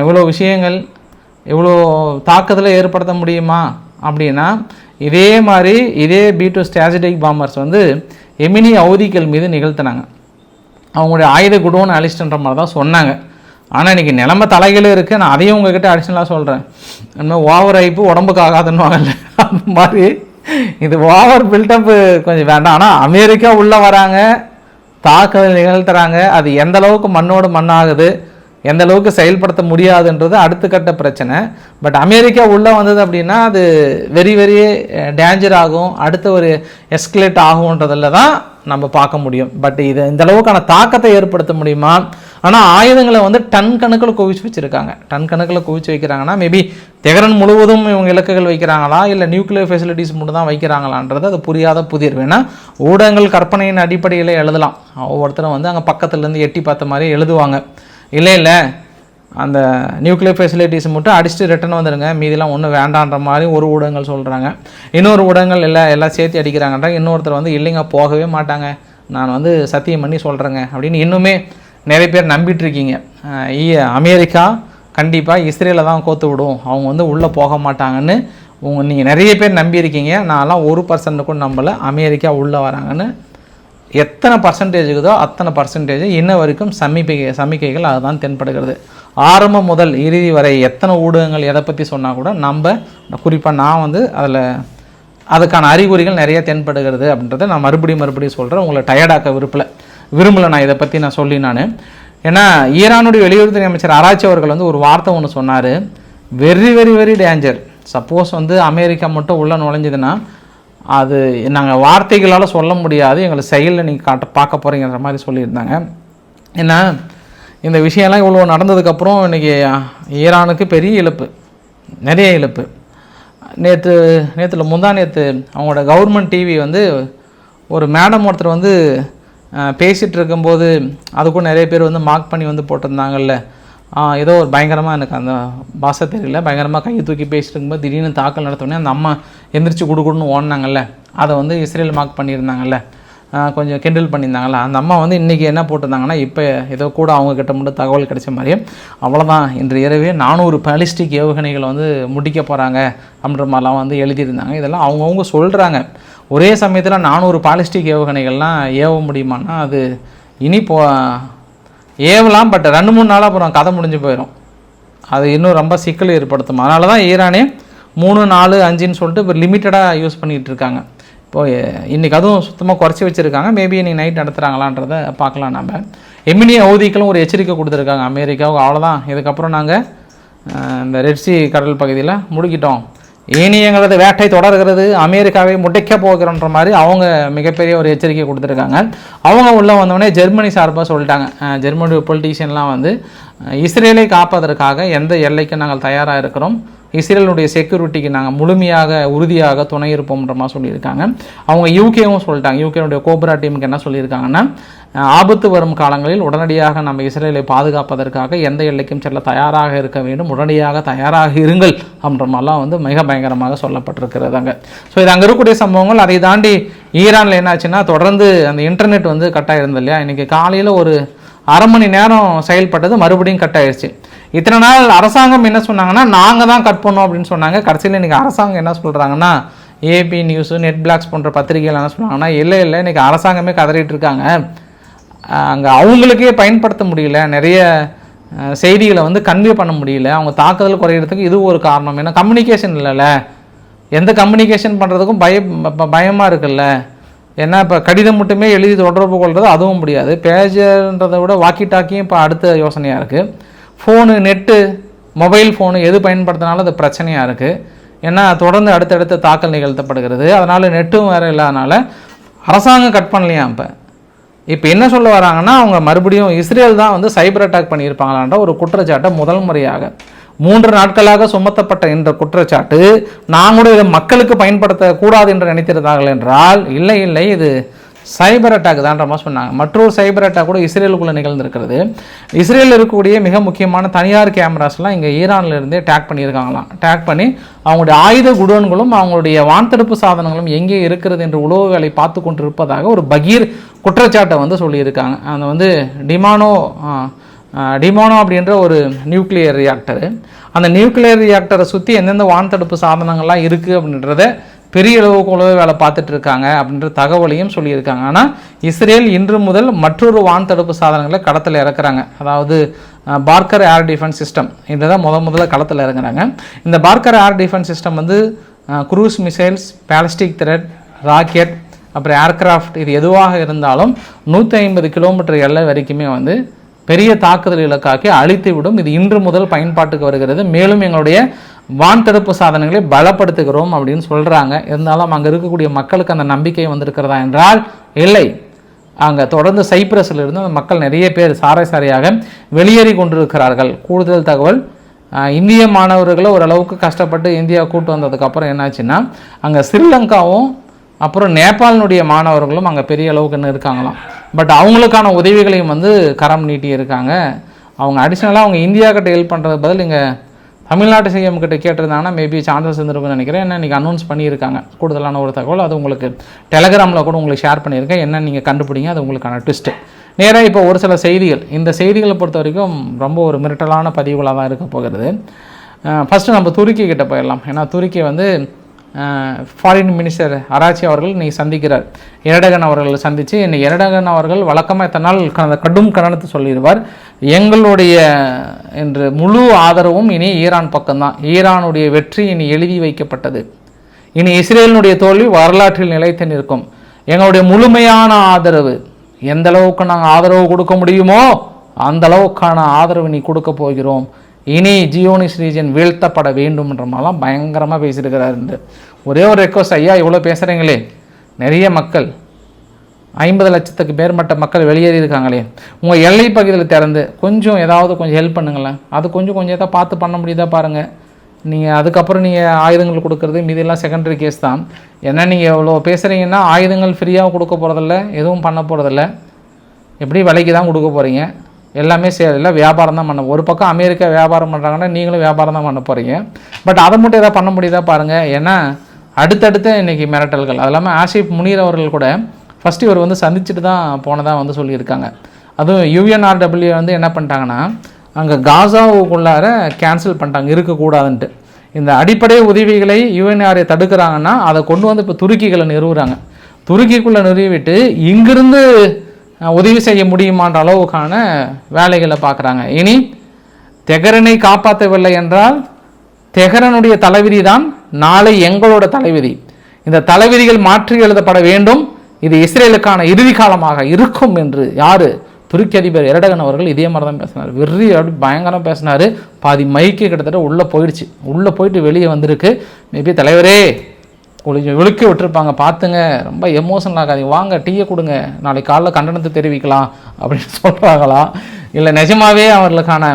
இவ்வளோ விஷயங்கள் இவ்வளோ தாக்குதலை ஏற்படுத்த முடியுமா அப்படின்னா இதே மாதிரி இதே பி டூ ஸ்ட்ராட்டஜிக் பாம்பர்ஸ் வந்து எமினி அவதிகள் மீது நிகழ்த்தினாங்க. அவங்களுடைய ஆயுத குடோன்னு அழிச்சிட்டுன்ற மாதிரி தான் சொன்னாங்க. ஆனால் இன்றைக்கி நிலம தலைகளும் இருக்குது நான் அதையும் உங்ககிட்ட அடிஷனலாக சொல்கிறேன் இன்னும் ஓவர் ஐப்பு உடம்புக்கு ஆகாதுன்னு அந்த மாதிரி இது ஓவர் பில்டப்பு கொஞ்சம் வேண்டாம். ஆனால் அமெரிக்கா உள்ளே வராங்க. தாக்குதல் நிகழ்த்துறாங்க. அது எந்த அளவுக்கு மண்ணோடு மண்ணாகுது எந்த அளவுக்கு செயல்படுத்த முடியாதுன்றது அடுத்த கட்ட பிரச்சனை. பட் அமெரிக்கா உள்ளே வந்தது அப்படின்னா அது வெரி வெரி டேஞ்சர் ஆகும். அடுத்த ஒரு எஸ்கலேட் ஆகுன்றதில் தான் நம்ம பார்க்க முடியும். பட் இது இந்த அளவுக்கான தாக்கத்தை ஏற்படுத்த முடியுமா? ஆனால் ஆயுதங்களை வந்து டன் கணக்கில் குவிச்சு வச்சுருக்காங்க. டன் கணக்கில் குவிச்சு வைக்கிறாங்கன்னா மேபி தெகரன் முழுவதும் இவங்க இலக்குகள் வைக்கிறாங்களா? இல்லை நியூக்ளியர் ஃபெசிலிட்டிஸ் மட்டும் தான் வைக்கிறாங்களான்றது அது புரியாத புதிர் வேணால் ஊடகங்கள் கற்பனையின் அடிப்படையில் எழுதலாம். ஒவ்வொருத்தரும் வந்து அங்கே பக்கத்துலேருந்து எட்டி பார்த்த மாதிரி எழுதுவாங்க. இல்லை இல்லை அந்த நியூக்ளியர் ஃபெசிலிட்டிஸ் மட்டும் அடிச்சுட்டு ரிட்டன் வந்துடுங்க மீதிலாம் ஒன்றும் வேண்டான்ற மாதிரி ஒரு ஊடகங்கள் சொல்கிறாங்க இன்னொரு ஊடகங்கள் இல்லை எல்லாம் சேர்த்து அடிக்கிறாங்கன்றாங்க இன்னொருத்தர் வந்து இல்லைங்க போகவே மாட்டாங்க. நான் வந்து சத்தியம் பண்ணி சொல்கிறேங்க அப்படின்னு இன்னுமே நிறைய பேர் நம்பிட்டு இருக்கீங்க அமெரிக்கா கண்டிப்பாக இஸ்ரேலை தான் கோத்து விடும். அவங்க வந்து உள்ளே போக மாட்டாங்கன்னு உங்க நீங்கள் நிறைய பேர் நம்பியிருக்கீங்க. நான்லாம் ஒரு பர்சன்ட் கூட நம்பலை. அமெரிக்கா உள்ளே வராங்கன்னு எத்தனை பர்சன்டேஜ் இருக்குதோ அத்தனை பர்சன்டேஜ் இன்ன வரைக்கும் சமிக்கை சமிக்கைகள் அதுதான் தென்படுகிறது. ஆரம்பம் முதல் இறுதி வரை எத்தனை ஊடகங்கள் எதை பற்றி சொன்னால் கூட நம்ம குறிப்பாக நான் வந்து அதில் அதுக்கான அறிகுறிகள் நிறைய தென்படுகிறது அப்படின்றத நான் மறுபடியும் மறுபடியும் சொல்கிறேன் உங்களை டயர்டாக்க விருப்பில். விரும்பலை நான் இதை பற்றி நான் சொல்லி நான். ஏன்னா ஈரானுடைய வெளியுறவுத்துறை அமைச்சர் ஆராய்ச்சி அவர்கள் வந்து ஒரு வார்த்தை ஒன்று சொன்னார். Very very very danger suppose வந்து அமெரிக்கா மட்டும் உள்ளே நுழைஞ்சதுன்னா அது நாங்கள் வார்த்தைகளால் சொல்ல முடியாது. எங்களை செயலில் நீங்கள் காட்ட பார்க்க போகிறீங்கிற மாதிரி சொல்லியிருந்தாங்க. ஏன்னா இந்த விஷயம்லாம் இவ்வளோ நடந்ததுக்கப்புறம் இன்றைக்கி ஈரானுக்கு பெரிய இழப்பு. நிறைய இழப்பு. நேற்று நேற்றுல முந்தா நேற்று அவங்களோட கவர்மெண்ட் டிவி வந்து ஒரு மேடம் ஒருத்தர் வந்து பேசிகிட்டு இருக்கும்போது அதுக்கும் நிறைய பேர் வந்து மார்க் பண்ணி வந்து போட்டிருந்தாங்கல்ல. ஏதோ ஒரு பயங்கரமாக எனக்கு அந்த பாஷை தெரியல. பயங்கரமாக கையை தூக்கி பேசிட்டு இருக்கும்போது திடீர்னு தாக்கல் நடத்தோடனே அந்த அம்மா எந்திரிச்சு குடுகுடுன்னு ஓடினாங்கல்ல. அதை வந்து இஸ்ரேல் மார்க் பண்ணியிருந்தாங்கல்ல. கொஞ்சம் கிண்டல் பண்ணியிருந்தாங்கல்ல. அந்த அம்மா வந்து இன்றைக்கி என்ன போட்டிருந்தாங்கன்னா இப்போ ஏதோ கூட அவங்கக்கிட்ட மட்டும் தகவல் கிடைச்ச மாதிரியே அவ்வளோதான் இன்று இரவே நானூறு பாலிஸ்டிக் ஏவுகணைகளை வந்து முடிக்க போகிறாங்க அப்படின்ற மாதிரிலாம் வந்து எழுதியிருந்தாங்க. இதெல்லாம் அவங்கவுங்க சொல்கிறாங்க ஒரே சமயத்தில் நானூறு பாலிஸ்டிக் ஏவுகணைகள்லாம் ஏவ முடியுமான்னா அது இனி போ ஏவலாம் பட் ரெண்டு மூணு நாளாக அப்புறம் கதை முடிஞ்சு போயிடும் அது இன்னும் ரொம்ப சிக்கல் ஏற்படுத்தும். அதனால தான் ஈரானே மூணு நாலு அஞ்சுன்னு சொல்லிட்டு இப்போ லிமிட்டடாக யூஸ் பண்ணிகிட்டு இருக்காங்க. இப்போது இன்றைக்கி அதுவும் சுத்தமாக குறைச்சி வச்சுருக்காங்க. மேபி இன்னைக்கு நைட் நடத்துகிறாங்களான்றத பார்க்கலாம் நம்ம எமினிய அவதிகளும் ஒரு எச்சரிக்கை கொடுத்துருக்காங்க. அமெரிக்காவுக்கு அவ்வளோதான் இதுக்கப்புறம் நாங்கள் இந்த ரெட்சி கடல் பகுதியில் முடிக்கிட்டோம் இனி எங்களது வேட்டை தொடர்கிறது அமெரிக்காவை முடிக்க போகிறோன்ற மாதிரி அவங்க மிகப்பெரிய ஒரு எச்சரிக்கை கொடுத்துருக்காங்க. அவங்க உள்ளே வந்தோடனே ஜெர்மனி சார்பாக சொல்லிட்டாங்க. ஜெர்மனி பொலிட்டீஷியன்லாம் வந்து இஸ்ரேலை காப்பதற்காக எந்த எல்லைக்கு நாங்கள் தயாராக இருக்கிறோம் இஸ்ரேலுடைய செக்யூரிட்டிக்கு நாங்கள் முழுமையாக உறுதியாக துணை இருப்போம்ன்ற மாதிரி சொல்லியிருக்காங்க. அவங்க யூகேவும் சொல்லிட்டாங்க. யூகேனுடைய கோப்ரா டீமுக்கு என்ன சொல்லியிருக்காங்கன்னா ஆபத்து வரும் காலங்களில் உடனடியாக நம்ம இஸ்ரேலை பாதுகாப்பதற்காக எந்த எல்லைக்கும் செல்ல தயாராக இருக்க வேண்டும். உடனடியாக தயாராக இருங்கள் அப்படின்ற மாதிரிலாம் வந்து மிக பயங்கரமாக சொல்லப்பட்டிருக்கிறது அங்கே ஸோ இது அங்கே இருக்கக்கூடிய சம்பவங்கள். அதை தாண்டி ஈரானில் என்னாச்சுன்னா தொடர்ந்து அந்த இன்டர்நெட் வந்து கட்டாக இருந்தது இல்லையா? இன்றைக்கி காலையில் ஒரு அரை மணி நேரம் செயல்பட்டது மறுபடியும் கட் ஆயிடுச்சு இத்தனை நாள் அரசாங்கம் என்ன சொன்னாங்கன்னா நாங்கள் தான் கட் பண்ணோம் அப்படின்னு சொன்னாங்க. கடைசியில் இன்றைக்கி அரசாங்கம் என்ன சொல்கிறாங்கன்னா ஏபி நியூஸு நெட் பிளாக்ஸ் போன்ற பத்திரிகைகள் என்ன சொன்னாங்கன்னா இல்லை இல்லை இன்றைக்கி அரசாங்கமே கதறிட்டு இருக்காங்க. அங்கே அவங்களுக்கே பயன்படுத்த முடியல. நிறைய செய்திகளை வந்து கன்வே பண்ண முடியல. அவங்க தாக்குதல் குறையிறதுக்கு இது ஒரு காரணம். ஏன்னா கம்யூனிகேஷன் இல்லைல்ல. எந்த கம்யூனிகேஷன் பண்ணுறதுக்கும் பய பயமாக இருக்குல்ல. ஏன்னா இப்போ கடிதம் மட்டுமே எழுதி தொடர்பு கொள்வது அதுவும் முடியாது. பேஜர்ன்றதை விட வாக்கி டாக்கியும் இப்போ அடுத்த யோசனையாக இருக்குது ஃபோனு நெட்டு மொபைல் ஃபோனு எது பயன்படுத்தினாலும் அது பிரச்சனையாக இருக்குது ஏன்னா தொடர்ந்து அடுத்தடுத்த தாக்கல் நிகழ்த்தப்படுகிறது. அதனால் நெட்டும் வேறு இல்லாதனால அரசாங்கம் கட் பண்ணலையா இப்போ? இப்போ என்ன சொல்ல வராங்கன்னா அவங்க மறுபடியும் இஸ்ரேல் தான் வந்து சைபர் அட்டாக் பண்ணியிருப்பாங்களான்ற ஒரு குற்றச்சாட்டை முதல் முறையாக மூன்று நாட்களாக சுமத்தப்பட்ட என்ற குற்றச்சாட்டு நாங்களும் இதை மக்களுக்கு பயன்படுத்தக்கூடாது என்று நினைத்திருந்தார்கள் என்றால் இல்லை இல்லை இது சைபர் அட்டாக் தான்ற மாதிரி சொன்னாங்க. மற்றொரு சைபர் அட்டாக் கூட இஸ்ரேலுக்குள்ளே நிகழ்ந்திருக்கிறது. இஸ்ரேலில் இருக்கக்கூடிய மிக முக்கியமான தனியார் கேமராஸ்லாம் இங்கே ஈரான்லேருந்தே டேக் பண்ணியிருக்காங்களாம். டேக் பண்ணி அவங்களுடைய ஆயுத குடோன்களும் அவங்களுடைய வான்தடுப்பு சாதனங்களும் எங்கே இருக்கிறது என்று உளவு வேலை பார்த்து கொண்டிருப்பதாக ஒரு பகீர் குற்றச்சாட்டை வந்து சொல்லியிருக்காங்க. அந்த வந்து டிமானோ டிமானோ அப்படின்ற ஒரு நியூக்ளியர் ரியாக்டரு அந்த நியூக்ளியர் ரியாக்டரை சுற்றி எந்தெந்த வான்தடுப்பு சாதனங்கள்லாம் இருக்குது அப்படின்றத பெரிய அளவுக்குள்ளவே வேலை பார்த்துட்டு இருக்காங்க அப்படின்ற தகவலையும் சொல்லியிருக்காங்க. ஆனால் இஸ்ரேல் இன்று முதல் மற்றொரு வான் தடுப்பு சாதனங்களை களத்தில் இறக்குறாங்க. அதாவது பார்க்கர் ஏர் டிஃபென்ஸ் சிஸ்டம் இதுதான் முத முதல்ல களத்தில் இறங்குறாங்க. இந்த பார்க்கர் ஏர் டிஃபென்ஸ் சிஸ்டம் வந்து cruise missiles ballistic threat rocket அப்புறம் ஏர்கிராஃப்ட் இது எதுவாக இருந்தாலும் நூற்றி ஐம்பது கிலோமீட்டர் எல்லை வரைக்குமே வந்து பெரிய தாக்குதல் இலக்காக்கி அழித்துவிடும் இது இன்று முதல் பயன்பாட்டுக்கு வருகிறது. மேலும் எங்களுடைய வான் தடுப்பு சாதனங்களை பலப்படுத்துகிறோம் அப்படின்னு சொல்கிறாங்க இருந்தாலும் அங்கே இருக்கக்கூடிய மக்களுக்கு அந்த நம்பிக்கை வந்திருக்கிறதா என்றால் இல்லை. அங்கே தொடர்ந்து சைப்ரஸில் இருந்து அந்த மக்கள் நிறைய பேர் சாரை சாரையாக வெளியேறி கொண்டிருக்கிறார்கள். கூடுதல் தகவல் இந்திய மாணவர்களை ஓரளவுக்கு கஷ்டப்பட்டு இந்தியா கூட்டு வந்ததுக்கப்புறம் என்னாச்சுன்னா அங்கே ஸ்ரீலங்காவும் அப்புறம் நேபாளினுடைய மாணவர்களும் அங்கே பெரிய அளவுக்கு இன்னும் இருக்காங்களாம். பட் அவங்களுக்கான உதவிகளையும் வந்து கரம் நீட்டி இருக்காங்க. அவங்க அடிஷ்னலாக அவங்க இந்தியா கிட்ட ஹெல்ப் பண்ணுறது பதில் இங்கே தமிழ்நாட்டு சிஎம் கிட்ட கேட்டிருந்தாங்கன்னா மேபி சான்சஸ் இருந்திருக்கும்னு நினைக்கிறேன். என்ன இன்றைக்கி அனௌன்ஸ் பண்ணியிருக்காங்க. கூடுதலான ஒரு தகவல். அது உங்களுக்கு டெலகிராமில் கூட உங்களுக்கு ஷேர் பண்ணியிருக்கேன். என்ன நீங்கள் கண்டுபிடிங்க அது உங்களுக்கான ட்விஸ்ட்டு நேராக இப்போ ஒரு சில செய்திகள். இந்த செய்திகளை பொறுத்த வரைக்கும் ரொம்ப ஒரு மிரட்டலான பதிவுகளாக தான் இருக்க போகிறது. ஃபஸ்ட்டு நம்ம துருக்கி கிட்ட போயிடலாம். ஏன்னா துருக்கி வந்து ஃபாரின் மினிஸ்டர் அராச்சி அவர்கள் இன்னைக்கு சந்திக்கிறார். எரடகன் அவர்களை சந்தித்து இன்னைக்கு எரடகன் அவர்கள் வழக்கமாக இத்தனை நாள் க- கடும் கண்டனத்தை சொல்லிடுவார். எங்களுடைய என்று முழு ஆதரவும் இனி ஈரான் பக்கம்தான். ஈரானுடைய வெற்றி இனி எழுதி வைக்கப்பட்டது. இனி இஸ்ரேலினுடைய தோல்வி வரலாற்றில் நிலைத்து நிற்கும். எங்களுடைய முழுமையான ஆதரவு எந்த அளவுக்கு நாங்கள் ஆதரவு கொடுக்க முடியுமோ அந்த அளவுக்கான ஆதரவு நீ கொடுக்க போகிறோம். இனி ஜியோனிஸ் ரீஜன் வீழ்த்தப்பட வேண்டும்ன்ற மாதிரிலாம் பயங்கரமாக பேசியிருக்கிறாரு ஒரே ஒரு ரெக்வஸ்ட் ஐயா இவ்வளோ பேசுகிறீங்களே நிறைய மக்கள் ஐம்பது லட்சத்துக்கு மேற்பட்ட மக்கள் வெளியேறி இருக்காங்களே. உங்கள் எல்லை பகுதியில் திறந்து கொஞ்சம் ஏதாவது கொஞ்சம் ஹெல்ப் பண்ணுங்களேன். அது கொஞ்சம் கொஞ்சம் ஏதாவது பார்த்து பண்ண முடியுதா பாருங்கள் நீங்கள் அதுக்கப்புறம் நீங்கள் ஆயுதங்கள் கொடுக்கறது மீதெல்லாம் செகண்டரி கேஸ் தான். ஏன்னா நீங்கள் எவ்வளோ பேசுகிறீங்கன்னா ஆயுதங்கள் ஃப்ரீயாக கொடுக்க போகிறதில்ல எதுவும் பண்ண போகிறதில்ல எப்படி விலைக்கு தான் கொடுக்க போகிறீங்க எல்லாமே சேரில் வியாபாரம் தான் பண்ண ஒரு பக்கம் அமெரிக்கா வியாபாரம் பண்ணுறாங்கன்னா நீங்களும் வியாபாரம் தான் பண்ண போகிறீங்க பட் அதை மட்டும் எதாவது பண்ண முடியுதா பாருங்கள் ஏன்னா அடுத்தடுத்த இன்றைக்கி மிரட்டல்கள். அது இல்லாமல் ஆசிப் முனீர் அவர்கள் கூட ஃபஸ்ட்டு இவர் வந்து சந்திச்சுட்டு தான் போனதாக வந்து சொல்லியிருக்காங்க. அதுவும் யூஎன்ஆர்டபிள்யூ வந்து என்ன பண்ணிட்டாங்கன்னா அங்கே காசாவுக்குள்ளார கேன்சல் பண்ணிட்டாங்க. இருக்கக்கூடாதுன்ட்டு. இந்த அடிப்படை உதவிகளை யுஎன்ஆரை தடுக்கிறாங்கன்னா அதை கொண்டு வந்து இப்போ துருக்கிகளை நிறுவுறாங்க. துருக்கிக்குள்ளே நிறுவிட்டு இங்கிருந்து உதவி செய்ய முடியுமான்ற அளவுக்கான வேலைகளை பார்க்குறாங்க. இனி தெகரனை காப்பாற்றவில்லை என்றால் தெகரனுடைய தலைவிதி தான் நாளை எங்களோட தலைவிதி. இந்த தலைவிதிகள் மாற்றி எழுதப்பட வேண்டும். இது இஸ்ரேலுக்கான இறுதி காலமாக இருக்கும் என்று யாரு? துருக்கி அதிபர் எரடகன் அவர்கள் இதே மாதிரி தான் பேசினார். வெறி அப்படி பயங்கரம் பேசினார். பாதி மைக்கு கிட்டத்தட்ட உள்ளே போயிடுச்சு. உள்ளே போயிட்டு வெளியே வந்திருக்கு. மேபி தலைவரே கொஞ்சம் விழுக்க விட்டுருப்பாங்க. பார்த்துங்க ரொம்ப எமோஷனல் ஆகாதீங்க வாங்க டீயை கொடுங்க. நாளைக்கு காலைல கண்டனத்தை தெரிவிக்கலாம் அப்படின்னு சொல்கிறாங்களா இல்லை நிஜமாகவே அவர்களுக்கான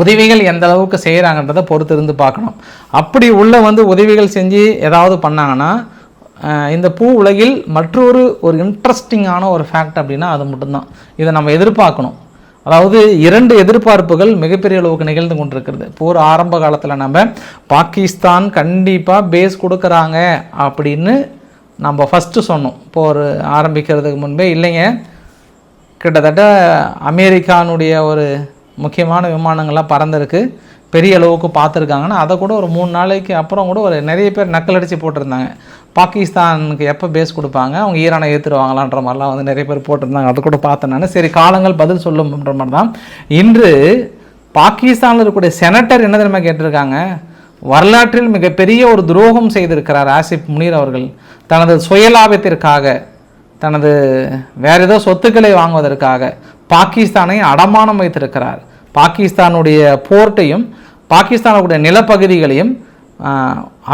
உதவிகள் எந்த அளவுக்கு செய்கிறாங்கன்றதை பொறுத்து இருந்து பார்க்கணும். அப்படி உள்ள வந்து உதவிகள் செஞ்சு ஏதாவது பண்ணாங்கன்னா இந்த பூ உலகில் மற்றொரு ஒரு இன்ட்ரெஸ்டிங்கான ஒரு ஃபேக்ட் அப்படின்னா அது மட்டும்தான். இதை நம்ம எதிர்பார்க்கணும். அதாவது இரண்டு எதிர்பார்ப்புகள் மிகப்பெரிய அளவுக்கு நிகழ்ந்து கொண்டிருக்கிறது. போர் ஆரம்ப காலத்தில் நம்ம பாகிஸ்தான் கண்டிப்பாக பேஸ் கொடுக்குறாங்க அப்படின்னு நம்ம ஃபஸ்ட்டு சொன்னோம். போர் ஆரம்பிக்கிறதுக்கு முன்பே இல்லைங்க. கிட்டத்தட்ட அமெரிக்கானுடைய ஒரு முக்கியமான விமானங்கள்லாம் பறந்திருக்கு. பெரிய அளவுக்கு பார்த்துருக்காங்கன்னா அதை கூட ஒரு மூணு நாளைக்கு அப்புறம் கூட ஒரு நிறைய பேர் நக்கல் அடித்து போட்டிருந்தாங்க. பாகிஸ்தானுக்கு எப்போ பேஸ் கொடுப்பாங்க? அவங்க ஈரானை ஏற்றுருவாங்களான்ற மாதிரிலாம் வந்து நிறைய பேர் போட்டிருந்தாங்க. அதை கூட பார்த்தேன் நான். சரி காலங்கள் பதில் சொல்லும்ன்ற மாதிரி தான். இன்று பாகிஸ்தானில் இருக்கக்கூடிய செனட்டர் என்ன தெரியுமா கேட்டிருக்காங்க? வரலாற்றில் மிகப்பெரிய ஒரு துரோகம் செய்திருக்கிறார் ஆசிப் முனீர் அவர்கள். தனது சுயலாபத்திற்காக தனது வேறு ஏதோ சொத்துக்களை வாங்குவதற்காக பாகிஸ்தானை அடமானம் வைத்திருக்கிறார். பாகிஸ்தானுடைய போர்ட்டையும் பாகிஸ்தானுடைய நிலப்பகுதிகளையும்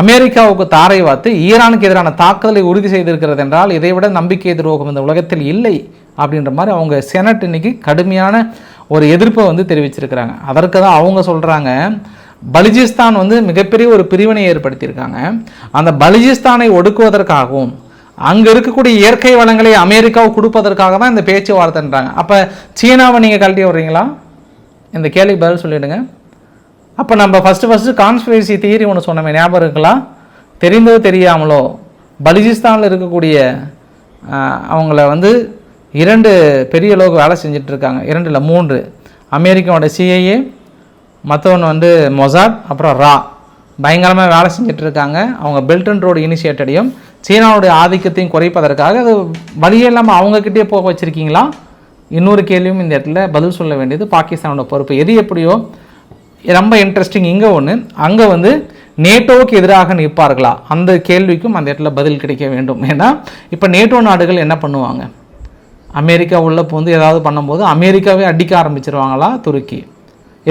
அமெரிக்காவுக்கு தாரை வாத்து ஈரானுக்கு எதிரான தாக்குதலை உறுதி செய்திருக்கிறது என்றால் இதைவிட நம்பிக்கை துரோகம் இந்த உலகத்தில் இல்லை அப்படின்ற மாதிரி அவங்க செனட் இன்னைக்கு கடுமையான ஒரு எதிர்ப்பை வந்து தெரிவிச்சிருக்கிறாங்க. அதற்கு தான் அவங்க சொல்கிறாங்க பலுஜிஸ்தான் வந்து மிகப்பெரிய ஒரு பிரிவினை ஏற்படுத்தியிருக்காங்க. அந்த பலுஜிஸ்தானை ஒடுக்குவதற்காகவும் அங்கே இருக்கக்கூடிய இயற்கை வளங்களை அமெரிக்காவுக்கு கொடுப்பதற்காக தான் இந்த பேச்சுவார்த்தைன்றாங்க. அப்போ சீனாவை நீங்கள் கழட்டி வர்றீங்களா இந்த கேள்வி பதில் சொல்லிடுங்க. அப்போ நம்ம ஃபஸ்ட்டு ஃபஸ்ட்டு கான்ஸ்பிரசி தியரி ஒன்று சொன்னோமே ஞாபகம் இருக்கலாம் தெரிந்தோ தெரியாமலோ பலுஜிஸ்தானில் இருக்கக்கூடிய அவங்கள வந்து இரண்டு பெரிய அளவுக்கு வேலை செஞ்சிட்ருக்காங்க இரண்டில் இரண்டு இல்லை மூன்று. அமெரிக்காவோட சிஐஏ மற்றவன் வந்து மொசாட் அப்புறம் ரா. பயங்கரமாக வேலை செஞ்சிட்ருக்காங்க அவங்க பெல்ட் அண்ட் ரோடு இனிஷியேட்டடையும் சீனாவுடைய ஆதிக்கத்தையும் குறைப்பதற்காக அது வழியே இல்லாமல் அவங்கக்கிட்டே போக வச்சுருக்கீங்களா? இன்னொரு கேள்வியும் இந்த இடத்துல பதில் சொல்ல வேண்டியது பாகிஸ்தானோட பொறுப்பு. எது எப்படியோ ரொம்ப இன்ட்ரெஸ்டிங் இங்கே ஒன்று அங்கே வந்து நேட்டோவுக்கு எதிராக நிற்பார்களா? அந்த கேள்விக்கும் அந்த இடத்துல பதில் கிடைக்க வேண்டும். ஏன்னா இப்போ நேட்டோ நாடுகள் என்ன பண்ணுவாங்க? அமெரிக்கா உள்ளே வந்து ஏதாவது பண்ணும்போது அமெரிக்காவே அடிக்க ஆரம்பிச்சிருவாங்களா? துருக்கி.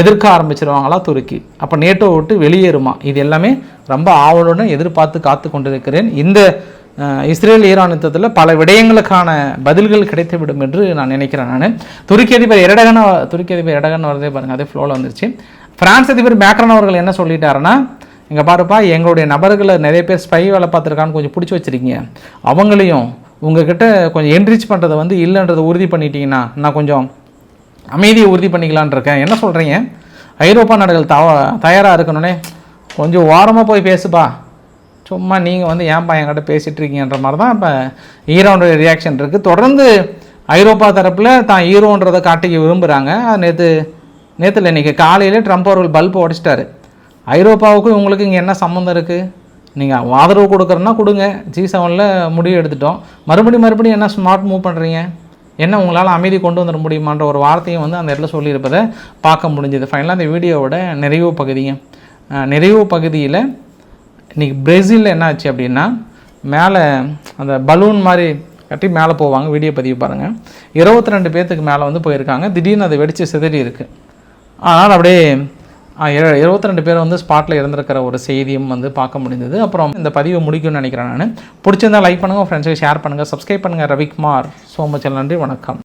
எதிர்க்க ஆரம்பிச்சிருவாங்களா? துருக்கி. அப்போ நேட்டோ விட்டு வெளியேறுமா? இது எல்லாமே ரொம்ப ஆவலுடன் எதிர்பார்த்து காத்து கொண்டிருக்கிறேன் இந்த இஸ்ரேல் ஈரான் யுத்தத்தில் பல விடயங்களுக்கான பதில்கள் கிடைத்துவிடும் என்று நான் நினைக்கிறேன் நான். துருக்கி அதிபர் எரடகன் துருக்கி அதிபர் எரடகன் வரதே பாருங்கள் அதே ஃப்ளோவில் வந்துருச்சு. பிரான்ஸ் அதிபர் மேக்ரன் அவர்கள் என்ன சொல்லிட்டாருன்னா இங்கே பாருப்பா எங்களுடைய நபர்களை நிறைய பேர் ஸ்பை வேலை பார்த்துருக்கான்னு கொஞ்சம் பிடிச்சி வச்சிருக்கீங்க. அவங்களையும் உங்ககிட்ட கொஞ்சம் என்ரிச் பண்ணுறதை வந்து இல்லைன்றதை உறுதி பண்ணிட்டீங்கன்னா நான் கொஞ்சம் அமைதியை உறுதி பண்ணிக்கலான்னு இருக்கேன். என்ன சொல்கிறீங்க ஐரோப்பா நாடுகள் தவ தயாராக இருக்கணுன்னே கொஞ்சம் ஓரமாக போய் பேசுப்பா. சும்மா நீங்கள் வந்து ஏன்பா என்கிட்ட பேசிகிட்டு இருக்கீங்கன்ற மாதிரி தான் இப்போ ஈரோனுடைய ரியாக்ஷன் இருக்குது தொடர்ந்து ஐரோப்பா தரப்பில் தான் ஹீரோன்றதை காட்டிக்க விரும்புகிறாங்க நேற்று நேற்றுல இன்றைக்கி காலையிலே ட்ரம்ப் அவர்கள் பல்ப் உடைச்சிட்டாரு. ஐரோப்பாவுக்கும் உங்களுக்கு இங்கே என்ன சம்மந்தம் இருக்குது நீங்கள் ஆதரவு கொடுக்குறேன்னா கொடுங்க. ஜி செவனில் முடிவு எடுத்துட்டோம். மறுபடியும் மறுபடியும் என்ன ஸ்மார்ட் மூவ் பண்ணுறீங்க என்ன உங்களால் அமைதி கொண்டு வந்துட முடியுமான்ற ஒரு வார்த்தையும் வந்து அந்த இடத்துல சொல்லியிருப்பதை பார்க்க முடிஞ்சது. ஃபைனலாக அந்த வீடியோவோட நிறைவு பகுதிங்க. நிறைவு பகுதியில் இன்றைக்கி பிரேசிலில் என்ன ஆச்சு அப்படின்னா மேலே அந்த பலூன் மாதிரி கட்டி மேலே போவாங்க வீடியோ பதிவு பாருங்கள் இருபத்தி ரெண்டு பேர்த்துக்கு மேலே வந்து போயிருக்காங்க. திடீர்னு அது வெடித்து சிதறி இருக்குது ஆனால் அப்படியே இருபத்தி ரெண்டு பேர் வந்து ஸ்பாட்டில் இறந்துருக்கிற ஒரு செய்தியும் வந்து பார்க்க முடிந்தது. அப்புறம் இந்த பதிவை முடிக்கும்னு நினைக்கிறேன் நான். பிடிச்சிருந்தால் லைக் பண்ணுங்கள் ஃப்ரெண்ட்ஸுக்கு ஷேர் பண்ணுங்கள் சப்ஸ்கிரைப் பண்ணுங்கள் ரவிக்குமார் ஸோ மச் நன்றி வணக்கம்.